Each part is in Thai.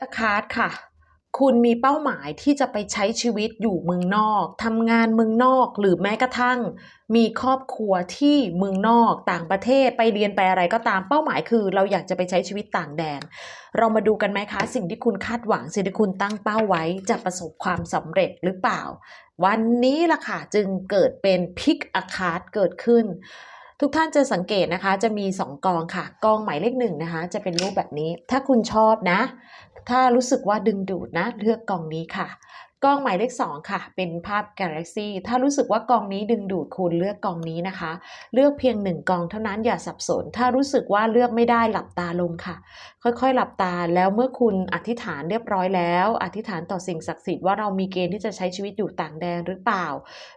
สคาร์ดค่ะ คุณมีเป้าหมายที่จะไปใช้ชีวิตอยู่เมืองนอกทำงานเมืองนอกหรือแม้กระทั่ง มีครอบครัวที่เมืองนอกต่างประเทศไปเรียนไปอะไรก็ตามเป้าหมายคือ เราอยากจะไปใช้ชีวิตต่างแดน เรามาดูกันไหมคะ สิ่งที่คุณคาดหวังสิ่งที่คุณตั้งเป้าไว้จะประสบความสำเร็จหรือเปล่า วันนี้ล่ะค่ะจึงเกิดเป็นพิกอาคาดเกิดขึ้น ทุกท่านจะสังเกตนะคะจะมี 2 กองค่ะ กองหมายเลขหนึ่งนะคะ จะเป็นรูปแบบนี้ ถ้าคุณชอบนะ ถ้ารู้สึกว่าดึงดูดนะ เลือกกองนี้ค่ะ กองหมายเลข 2 ค่ะ เป็นภาพ Galaxy ถ้ารู้สึกว่ากองนี้ดึงดูดคุณเลือกกองนี้นะคะ เลือกเพียงหนึ่งกองเท่านั้นอย่าสับสน ถ้ารู้สึกว่าเลือกไม่ได้หลับตาลงค่ะ ค่อยๆ หลับตาแล้วเมื่อคุณอธิษฐานเรียบร้อยแล้ว อธิษฐานต่อสิ่งศักดิ์สิทธิ์ว่าเรามีเกณฑ์ที่จะใช้ชีวิตอยู่ต่างแดนหรือเปล่า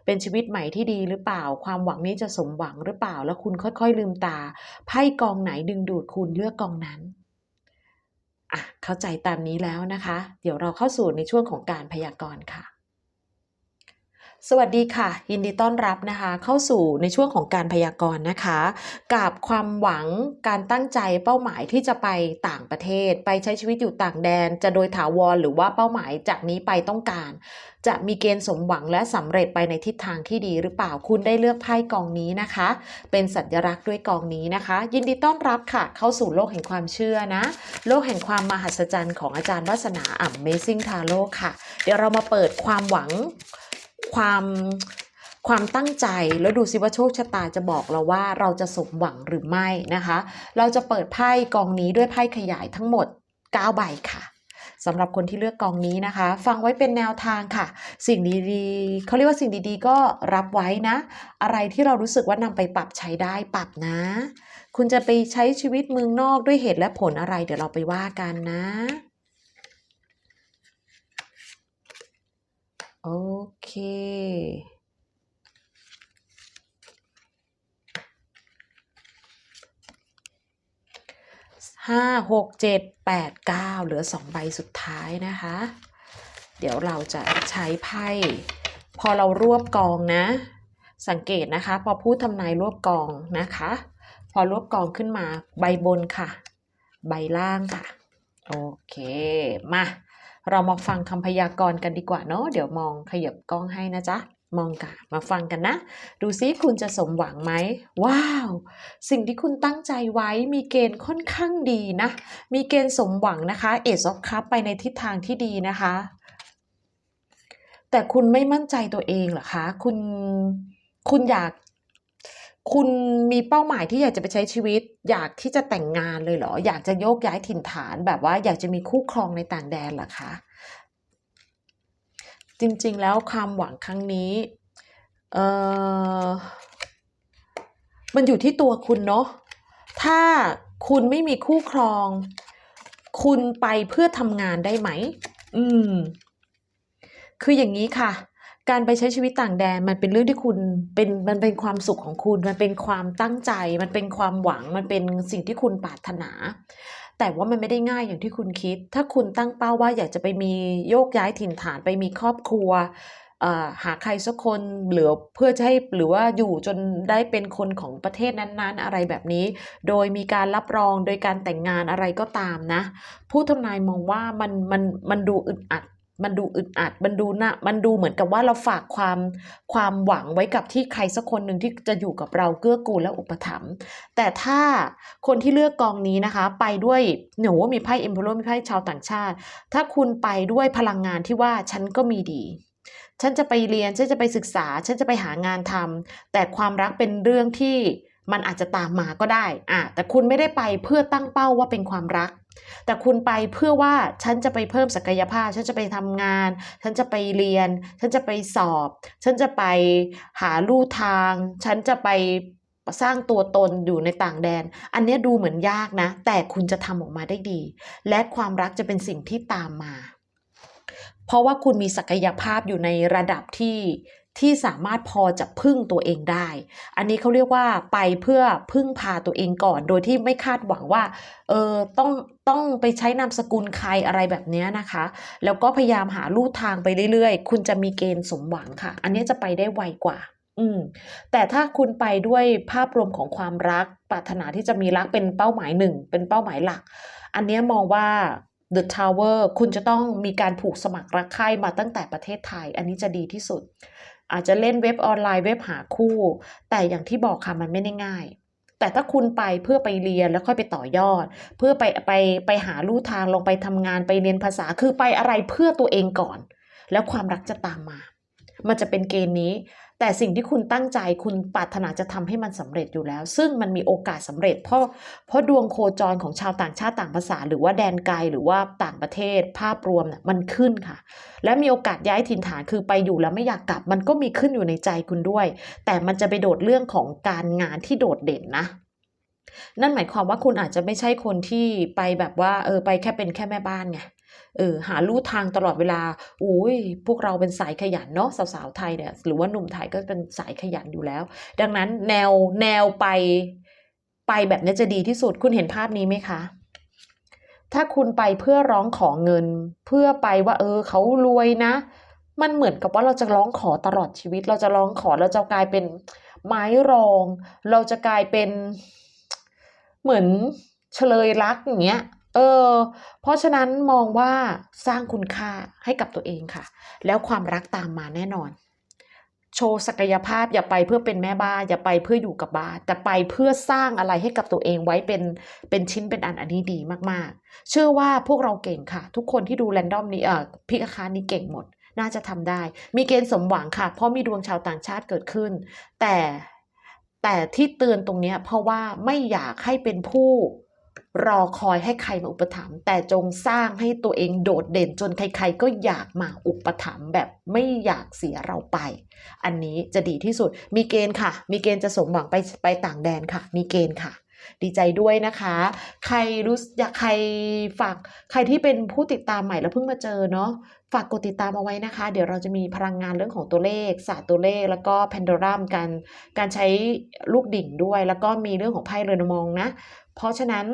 เป็นชีวิตใหม่ที่ดีหรือเปล่า ความหวังนี้จะสมหวังหรือเปล่า แล้วคุณค่อยๆ ลืมตาไพ่กองไหนดึงดูดคุณเลือกกองนั้น อะเข้าใจตามนี้แล้วนะคะ เดี๋ยวเราเข้าสู่ในช่วงของการพยากรณ์ค่ะ สวัสดีค่ะ ยินดีต้อนรับนะคะ เข้าสู่ในช่วงของการพยากรณ์นะคะ กับความหวังการตั้งใจเป้าหมายที่จะไปต่างประเทศ ไปใช้ชีวิตอยู่ต่างแดน จะโดยถาวรหรือว่าเป้าหมายจากนี้ไปต้องการ จะมีเกณฑ์สมหวังและสำเร็จไปในทิศทางที่ดีหรือเปล่าคุณได้เลือกไพ่กองนี้นะคะ เป็นสัญลักษณ์ด้วยกองนี้นะคะ ยินดีต้อนรับค่ะ เข้าสู่โลกแห่งความเชื่อนะ โลกแห่งความมหัศจรรย์ของอาจารย์วัฒนาอ่ำ Amazing Tarot ค่ะ เดี๋ยวเรามาเปิดความหวัง ความความตั้งใจแล้วดูซิว่าโชคชะตาจะบอกเราว่าเราจะสมหวังหรือไม่นะคะ เราจะเปิดไพ่กองนี้ด้วยไพ่ขยายทั้งหมด 9 ใบค่ะสำหรับคนที่เลือกกองนี้นะคะ ฟังไว้เป็นแนวทางค่ะ สิ่งดีๆเขาเรียกว่าสิ่งดีๆ ก็รับไว้นะ อะไรที่เรารู้สึกว่านำไปปรับใช้ได้ปรับนะ คุณจะไปใช้ชีวิตเมืองนอกด้วยเหตุและผลอะไร เดี๋ยวเราไปว่ากันนะ โอเค ห้าหกเจ็ดแปดเก้าเหลือสองใบสุดท้ายนะคะ เดี๋ยวเราจะใช้ไพ่ พอเรารวบกองนะ สังเกตนะคะ พอพูดทำนายรวบกองนะคะ พอรวบกองขึ้นมาใบบนค่ะ ใบล่างค่ะ โอเค มา เรามาฟังคำพยากรณ์กันดีกว่าเนาะเดี๋ยวมองขยับกล้องให้นะจ๊ะมองกันมาฟังกันนะ ดูซิคุณจะสมหวังไหม ว้าว สิ่งที่คุณตั้งใจไว้มีเกณฑ์ค่อนข้างดีนะ มีเกณฑ์สมหวังนะคะ เอ e of Cup ไปในทิศทางที่ดีนะคะ แต่คุณไม่มั่นใจตัวเองเหรอคะ คุณคุณอยาก คุณมีเป้าหมายที่อยากจะไปใช้ชีวิต อยากที่จะแต่งงานเลยเหรอ อยากจะโยกย้ายถิ่นฐานแบบว่าอยากจะมีคู่ครองในต่างแดนเหรอคะ จริงๆแล้วความหวังครั้งนี้เออมันอยู่ที่ตัวคุณเนาะถ้าคุณไม่มีคู่ครอง คุณไปเพื่อทำงานได้ไหม อืม คืออย่างนี้ค่ะ การไปใช้ชีวิตต่างแดนมันเป็นเรื่องที่คุณเป็นมันเป็นความสุขของคุณ มันเป็นความตั้งใจ มันเป็นความหวังมันเป็นสิ่งที่คุณปรารถนา แต่ว่ามันไม่ได้ง่ายอย่างที่คุณคิด ถ้าคุณตั้งเป้าว่าอยากจะไปมีโยกย้ายถิ่นฐานไปมีครอบครัวหาใครสักคนเหลือเพื่อจะให้หรือว่าอยู่จนได้เป็นคนของประเทศนั้นๆ อะไรแบบนี้ โดยมีการรับรองโดยการแต่งงานอะไรก็ตามนะ ผู้ทำนายมองว่ามันมันมันดูอึดอัด มันดูอึดอัด มันดูนะมันดูเหมือนกับว่าเราฝากความความหวังไว้กับที่ใครสักคนหนึ่งที่จะอยู่กับเราเกื้อกูลและอุปถัมภ์ แต่ถ้าคนที่เลือกกองนี้นะคะ ไปด้วยหนูว่ามีไพ่เอ็มเพลมีไพ่ชาวต่างชาติ ถ้าคุณไปด้วยพลังงานที่ว่าฉันก็มีดีฉันจะไปเรียน ฉันจะไปศึกษา ฉันจะไปหางานทำแต่ความรักเป็นเรื่องที่มันอาจจะตามมาก็ได้อะแต่คุณไม่ได้ไปเพื่อตั้งเป้าว่าเป็นความรัก แต่คุณไปเพื่อว่าฉันจะไปเพิ่มศักยภาพ ฉันจะไปทำงาน ฉันจะไปเรียน ฉันจะไปสอบ ฉันจะไปหาลู่ทาง ฉันจะไปสร้างตัวตนอยู่ในต่างแดน อันนี้ดูเหมือนยากนะ แต่คุณจะทำออกมาได้ดี และความรักจะเป็นสิ่งที่ตามมา เพราะว่าคุณมีศักยภาพอยู่ในระดับที่ ที่สามารถพอจะพึ่งตัวเองได้ อันนี้เขาเรียกว่าไปเพื่อพึ่งพาตัวเองก่อน โดยที่ไม่คาดหวังว่า เออ ต้อง ต้องไปใช้นามสกุลใครอะไรแบบนี้นะคะ แล้วก็พยายามหาลู่ทางไปเรื่อยๆ คุณจะมีเกณฑ์สมหวังค่ะ อันนี้จะไปได้ไวกว่า อืม แต่ถ้าคุณไปด้วยภาพรวมของความรัก ปรารถนาที่จะมีรักเป็นเป้าหมายหนึ่ง เป็นเป้าหมายหลัก อันนี้มองว่า The Tower คุณจะต้องมีการผูกสมัครรักใคร่มาตั้งแต่ประเทศไทย อันนี้จะดีที่สุด อาจจะเล่นเว็บออนไลน์เว็บหาคู่ แต่อย่างที่บอกค่ะมันไม่ได้ง่าย แต่ถ้าคุณไปเพื่อไปเรียนแล้วค่อยไปต่อยอด เพื่อไปไปไปหาลู่ทางลงไปทำงานไปเรียนภาษาคือไปอะไรเพื่อตัวเองก่อน แล้วความรักจะตามมา มันจะเป็นเกณฑ์นี้แต่สิ่งที่คุณตั้งใจคุณปรารถนาจะทำให้มันสำเร็จอยู่แล้ว ซึ่งมันมีโอกาสสำเร็จ เพราะเพราะดวงโคจรของชาวต่างชาติต่างภาษา หรือว่าแดนไกลหรือว่าต่างประเทศ ภาพรวมน่ะมันขึ้นค่ะ และมีโอกาสย้ายถิ่นฐานคือไปอยู่แล้วไม่อยากกลับ มันก็มีขึ้นอยู่ในใจคุณด้วย แต่มันจะไปโดดเรื่องของการงานที่โดดเด่นนะนั่นหมายความว่าคุณอาจจะไม่ใช่คนที่ไปแบบว่าเออไปแค่เป็นแค่แม่บ้านไง เออหาลู่ทางตลอดเวลาอุ้ยพวกเราเป็นสายขยันเนาะสาวๆไทยเนี่ยหรือว่าหนุ่มไทยก็เป็นสายขยันอยู่แล้ว ดังนั้นแนวแนวไปไปแบบนี้จะดีที่สุดคุณเห็นภาพนี้ไหมคะ ถ้าคุณไปเพื่อร้องขอเงิน เพื่อไปว่า เออเขารวยนะ มันเหมือนกับว่าเราจะร้องขอตลอดชีวิต เราจะร้องขอเราจะกลายเป็นไม้รอง เราจะกลายเป็นเหมือนเฉลยรักอย่างเงี้ย เออเพราะฉะนั้นมองว่าสร้างคุณค่าให้กับตัวเองค่ะ แล้วความรักตามมาแน่นอน โชว์ศักยภาพอย่าไปเพื่อเป็นแม่บ้านอย่าไปเพื่ออยู่กับบ้านแต่ไปเพื่อสร้างอะไรให้กับตัวเองไว้เป็นเป็นชิ้นเป็นอันอันนี้ดีมากๆ เชื่อว่าพวกเราเก่งค่ะ ทุกคนที่ดูแรนดอมนี้เอ่อพิกคานี้เก่งหมด น่าจะทำได้ มีเกณฑ์สมหวังค่ะ เพราะมีดวงชาวต่างชาติเกิดขึ้น แต่แต่ที่เตือนตรงนี้เพราะว่าไม่อยากให้เป็นผู้ รอคอยให้ใครมาอุปถัมภ์แต่จงสร้างให้ตัวเองโดดเด่นจนใครๆก็อยากมาอุปถัมภ์แบบไม่อยากเสียเราไป อันนี้จะดีที่สุด มีเกณฑ์ค่ะ มีเกณฑ์จะสมหวังไปไปต่างแดนค่ะ มีเกณฑ์ค่ะ ดีใจด้วยนะคะ ใครรู้อยากใครฝากใครที่เป็นผู้ติดตามใหม่แล้วเพิ่งมาเจอเนาะฝากกดติดตามเอาไว้นะคะ เดี๋ยวเราจะมีพลังงานเรื่องของตัวเลข ศาสตร์ตัวเลข แล้วก็แพนโดรัมการการใช้ลูกดิ่งด้วย แล้วก็มีเรื่องของไพ่เรือนมองนะ เพราะฉะนั้น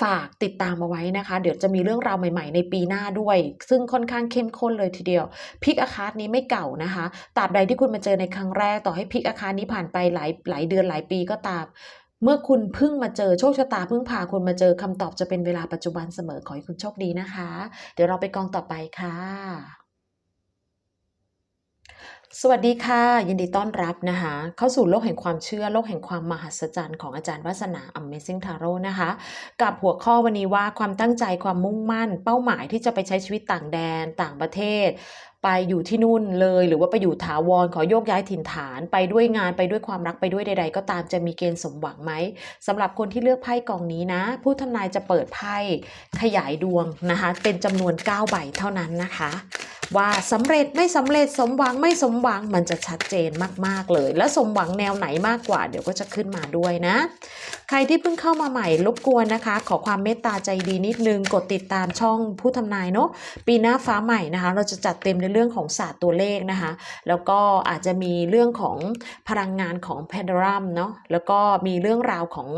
ฝากติดตามเอาไว้นะคะ เดี๋ยวจะมีเรื่องราวใหม่ๆ ในปีหน้าด้วย ซึ่งค่อนข้างเข้มข้นเลยทีเดียวพิกอาคาร์นี้ไม่เก่านะคะตราบใดที่คุณมาเจอในครั้งแรกต่อให้พิกอาคาร์นี้ผ่านไปหลายหลายเดือนหลายปีก็ตามเมื่อคุณเพิ่งมาเจอโชคชะตาเพิ่งพาคุณมาเจอคำตอบจะเป็นเวลาปัจจุบันเสมอขอให้คุณโชคดีนะคะ เดี๋ยวเราไปกองต่อไปค่ะ สวัสดีค่ะ ยินดีต้อนรับนะคะ เข้าสู่โลกแห่งความเชื่อโลกแห่งความมหัศจรรย์ของอาจารย์วัฒนา Amazing Tarot นะคะ กับหัวข้อวันนี้ว่าความตั้งใจความมุ่งมั่น เป้าหมายที่จะไปใช้ชีวิตต่างแดน ต่างประเทศ ไปอยู่ที่นู่นเลย หรือว่าไปอยู่ถาวรขอโยกย้ายถิ่นฐาน ไปด้วยงานไปด้วยความรักไปด้วยใด ๆ ก็ตามจะมีเกณฑ์สมหวังไหมสำหรับคนที่เลือกไพ่กองนี้นะ ผู้ทำนายจะเปิดไพ่ขยายดวงนะคะ เป็นจำนวน9ใบเท่านั้นนะคะ ว่าสำเร็จไม่สำเร็จสมหวังไม่สมหวังมันจะชัดเจนมากๆเลย และสมหวังแนวไหนมากกว่า เดี๋ยวก็จะขึ้นมาด้วยนะ ใครที่เพิ่งเข้ามาใหม่รบกวนนะคะ ขอความเมตตาใจดีนิดนึงกดติดตามช่องผู้ทำนายเนาะปีหน้าฟ้าใหม่นะคะ เราจะจัดเต็มในเรื่องของศาสตร์ตัวเลขนะคะ แล้วก็อาจจะมีเรื่องของพลังงานของแพนดรัมเนาะแล้วก็มีเรื่องราวของ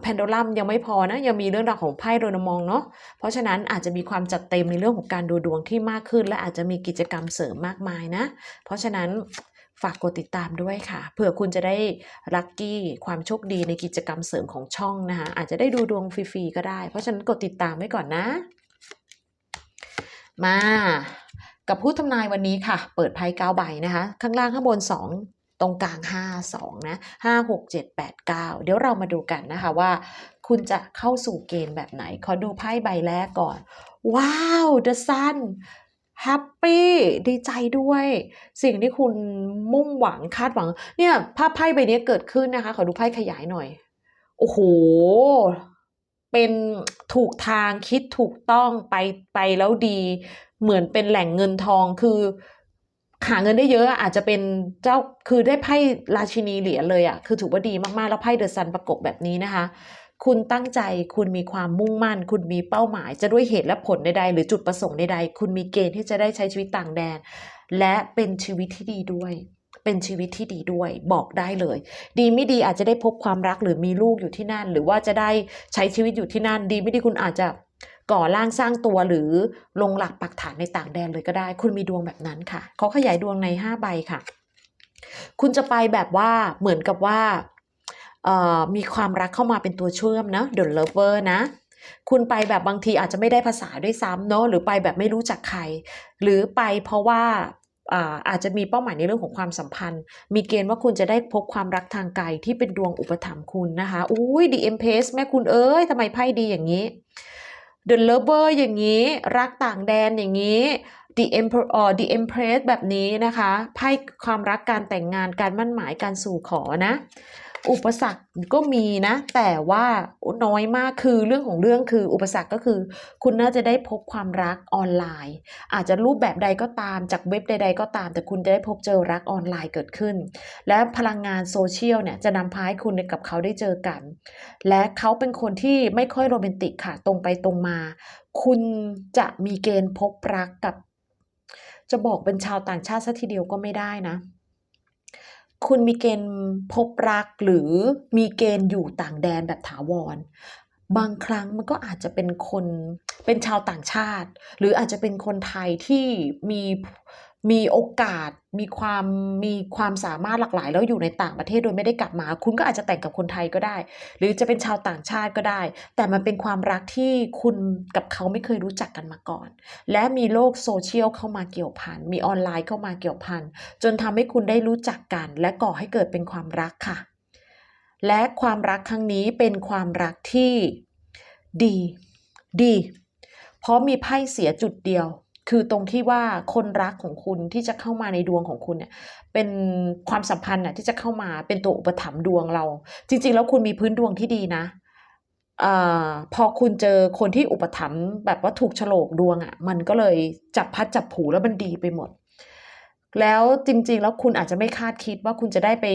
แพนโดลัมยังไม่พอนะยังมีเรื่องราวของไพ่โดนมองเนาะเพราะฉะนั้นอาจจะมีความจัดเต็มในเรื่องของการดูดวงที่มากขึ้น และอาจจะมีกิจกรรมเสริมมากมายนะ เพราะฉะนั้นฝากกดติดตามด้วยค่ะเผื่อคุณจะได้ลัคกี้ความโชคดีในกิจกรรมเสริมของช่องนะคะอาจจะได้ดูดวงฟรีๆก็ได้ เพราะฉะนั้นกดติดตามไว้ก่อนนะ มา กับผู้ทำนายวันนี้ค่ะ เปิดไพ่เก้าใบนะคะ ข้างล่างข้างบน 2 ตรงกลาง 5 2 นะ 5 6 7 8 9 เดี๋ยวเรามาดูกันนะคะว่า คุณจะเข้าสู่เกณฑ์แบบไหน ขอดูไพ่ใบแรกก่อน ว้าว The Sun แฮปปี้ดีใจด้วย สิ่งที่คุณมุ่งหวังคาดหวัง เนี่ยภาพไพ่ใบนี้เกิดขึ้นนะคะ ขอดูไพ่ขยายหน่อย โอ้โห เป็นถูกทางคิดถูกต้องไปไปแล้วดี เหมือนเป็นแหล่งเงินทองคือหาเงินได้เยอะอาจจะเป็นเจ้าคือได้ไพ่ราชินีเหรียญเลยอะคือถือว่าดีมากๆ แล้วไพ่เดอะซันประกบแบบนี้นะคะ คุณตั้งใจคุณมีความมุ่งมั่น คุณมีเป้าหมาย จะด้วยเหตุและผลใดๆหรือจุดประสงค์ใดๆ คุณมีเกณฑ์ที่จะได้ใช้ชีวิตต่างแดน และเป็นชีวิตที่ดีด้วย เป็นชีวิตที่ดีด้วยบอกได้เลย ดีไม่ดีอาจจะได้พบความรักหรือมีลูกอยู่ที่นั่น หรือว่าจะได้ใช้ชีวิตอยู่ที่นั่น ดีไม่ดีคุณอาจจะ ก่อร่างสร้างตัวหรือลงหลักปักฐานในต่างแดนเลยก็ได้ คุณมีดวงแบบนั้นค่ะเขาขยายดวงใน 5 ใบค่ะ คุณจะไปแบบว่าเหมือนกับว่ามีความรักเข้ามาเป็นตัวเชื่อมนะ The Lover นะคุณไปแบบบางทีอาจจะไม่ได้ภาษาด้วยซ้ำเนาะหรือไปแบบไม่รู้จักใคร หรือไปเพราะว่าอ่าอาจจะมีเป้าหมายในเรื่องของความสัมพันธ์ มีเกณฑ์ว่าคุณจะได้พบความรักทางไกลที่เป็นดวงอุปถัมภ์คุณนะคะ อุ้ยดีเอ็มเพสแม่คุณเอ้ยทำไมไพ่ดีอย่างนี้ The Lover อย่างนี้ รักต่างแดนอย่างนี้ The Emperor The Empress แบบนี้นะคะไพ่ความรักการแต่งงานการมั่นหมายการสู่ขอนะ อุปสรรคก็มีนะ แต่ว่าน้อยมากคือเรื่องของเรื่องคืออุปสรรคก็คือ คุณน่าจะได้พบความรักออนไลน์ อาจจะรูปแบบใดก็ตามจากเว็บใด ๆ ก็ตาม แต่คุณจะได้พบเจอรักออนไลน์เกิดขึ้น และพลังงานโซเชียลเนี่ยจะนำพาให้คุณกับเขาได้เจอกัน และเขาเป็นคนที่ไม่ค่อยโรแมนติกค่ะตรงไปตรงมา คุณจะมีเกณฑ์พบรักกับ จะบอกเป็นชาวต่างชาติซะทีเดียวก็ไม่ได้นะ คุณมีเกณฑ์พบรักหรือมีเกณฑ์อยู่ต่างแดนแบบถาวร บางครั้งมันก็อาจจะเป็นคนเป็นชาวต่างชาติ หรืออาจจะเป็นคนไทยที่มี มีโอกาสมีความมีความสามารถหลากหลาย แล้วอยู่ในต่างประเทศโดยไม่ได้กลับมา คุณก็อาจจะแต่งกับคนไทยก็ได้ หรือจะเป็นชาวต่างชาติก็ได้ แต่มันเป็นความรักที่คุณกับเขาไม่เคยรู้จักกันมาก่อน และมีโลกโซเชียลเข้ามาเกี่ยวพันมีออนไลน์เข้ามาเกี่ยวพันจนทำให้คุณได้รู้จักกัน และก่อให้เกิดเป็นความรักค่ะ และความรักครั้งนี้เป็นความรักที่ดี ดี เพราะมีไพ่เสียจุดเดียว คือตรงที่ว่าคนรักของคุณที่จะเข้ามาในดวงของคุณเนี่ยเป็นความสัมพันธ์น่ะที่จะเข้ามาเป็นตัวอุปถัมภ์ดวงเรา จริง ๆ แล้วคุณมีพื้นดวงที่ดีนะอาพอคุณเจอคนที่อุปถัมภ์แบบว่าถูกโฉลกดวงอะ่ะ มันก็เลยจับพัดจับผูแล้วมันดีไปหมด แล้วจริง ๆ แล้วคุณอาจจะไม่คาดคิดว่าคุณจะได้ไป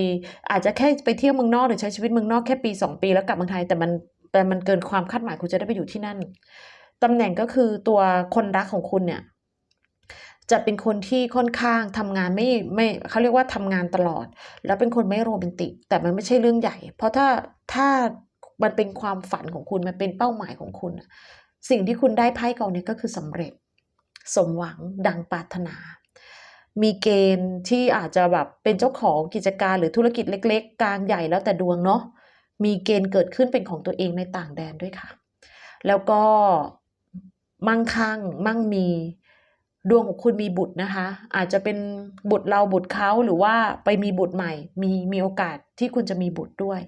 อาจจะแค่ไปเที่ยวเมืองนอกหรือใช้ชีวิตเมืองนอกแค่ปีสองปีแล้วกลับเมืองไทยแต่มันแต่มันเกินความคาดหมายคุณจะได้ไปอยู่ที่นั่นตำแหน่งก็คือตัวคนรักของคุณเนี่ย จะเป็นคนที่ค่อนข้างทำงานไม่ไม่เขาเรียกว่าทำงานตลอด แล้วเป็นคนไม่โรแมนติก แต่มันไม่ใช่เรื่องใหญ่ เพราะถ้าถ้ามันเป็นความฝันของคุณมันเป็นเป้าหมายของคุณ สิ่งที่คุณได้ไพ่เกองนี้ก็คือสำเร็จ สมหวังดังปรารถนา มีเกณฑ์ที่อาจจะแบบเป็นเจ้าของกิจการหรือธุรกิจเล็ก ๆ กลางใหญ่แล้วแต่ดวงเนาะมีเกณฑ์เกิดขึ้นเป็นของตัวเองในต่างแดนด้วยค่ะ แล้วก็มั่งคั่งมั่งมี ดวงของคุณมีบุตรนะคะ อาจจะเป็นบุตรเราบุตรเขาหรือว่าไปมีบุตรใหม่ มีมีโอกาสที่คุณจะมีบุตรด้วย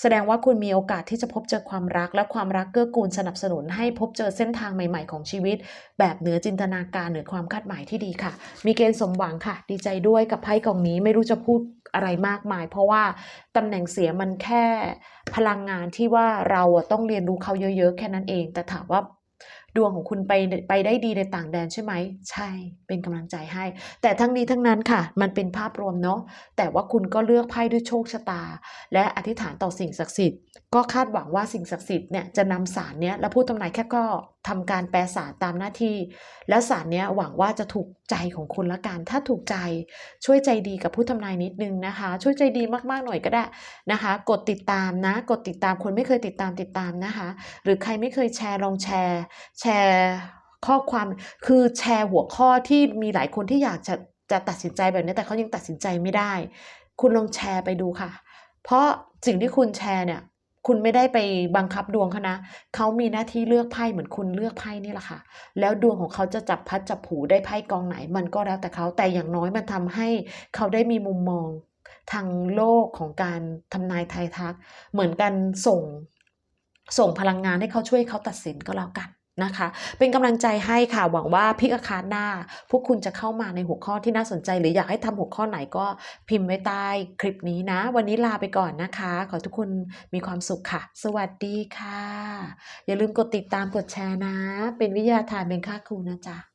แสดงว่าคุณมีโอกาสที่จะพบเจอความรักและความรักเกื้อกูลสนับสนุน ให้พบเจอเส้นทางใหม่ ๆ ของชีวิต แบบเหนือจินตนาการเหนือความคาดหมายที่ดีค่ะ มีเกณฑ์สมหวังค่ะ ดีใจด้วยกับไพ่กองนี้ไม่รู้จะพูดอะไรมากมาย เพราะว่าตำแหน่งเสียมันแค่พลังงานที่ว่าเราต้องเรียนรู้เขาเยอะ ๆ แค่นั้นเอง แต่ถามว่า ดวงของคุณไปไปได้ดีในต่างแดนใช่ไหม ใช่เป็นกำลังใจให้ แต่ทั้งนี้ทั้งนั้นค่ะ มันเป็นภาพรวมเนาะแต่ว่าคุณก็เลือกไพ่ด้วยโชคชะตา และอธิษฐานต่อสิ่งศักดิ์สิทธิ์ ก็คาดหวังว่าสิ่งศักดิ์สิทธิ์เนี่ยจะนำสารเนี้ยและผู้ทำนายแค่ก็ทำการแปลสารตามหน้าที่ และสารเนี้ยหวังว่าจะถูกใจของคุณละกันถ้าถูกใจช่วยใจดีกับผู้ทำนายนิดนึงนะคะ ช่วยใจดีมากๆหน่อยก็ได้นะคะ กดติดตามนะ กดติดตามคนไม่เคยติดตามติดตามนะคะ หรือใครไม่เคยแชร์ลองแชร์ แชร์ข้อความคือแชร์หัวข้อที่มีหลายคนที่อยากจะจะตัดสินใจแบบนี้แต่เขายังตัดสินใจไม่ได้ คุณลองแชร์ไปดูค่ะ เพราะสิ่งที่คุณแชร์เนี่ย คุณไม่ได้ไปบังคับดวงเขานะเขามีหน้าที่เลือกไพ่เหมือนคุณเลือกไพ่นี่แหละค่ะ แล้วดวงของเขาจะจับพัดจับผูได้ไพ่กองไหน มันก็แล้วแต่เขาแต่อย่างน้อยมันทำให้เขาได้มีมุมมองทางโลกของการทำนายทายทัก เหมือนกันส่งส่งพลังงานให้เขาช่วยเขาตัดสินก็แล้วกัน นะคะ เป็นกำลังใจให้ค่ะ หวังว่าพิกอาคารหน้า พวกคุณจะเข้ามาในหัวข้อที่น่าสนใจ หรืออยากให้ทำหัวข้อไหนก็พิมพ์ไว้ใต้คลิปนี้นะ วันนี้ลาไปก่อนนะคะ ขอทุกคนมีความสุขค่ะ สวัสดีค่ะ อย่าลืมกดติดตามกดแชร์นะ เป็นวิทยาทานเป็นค่าครูนะจ๊ะ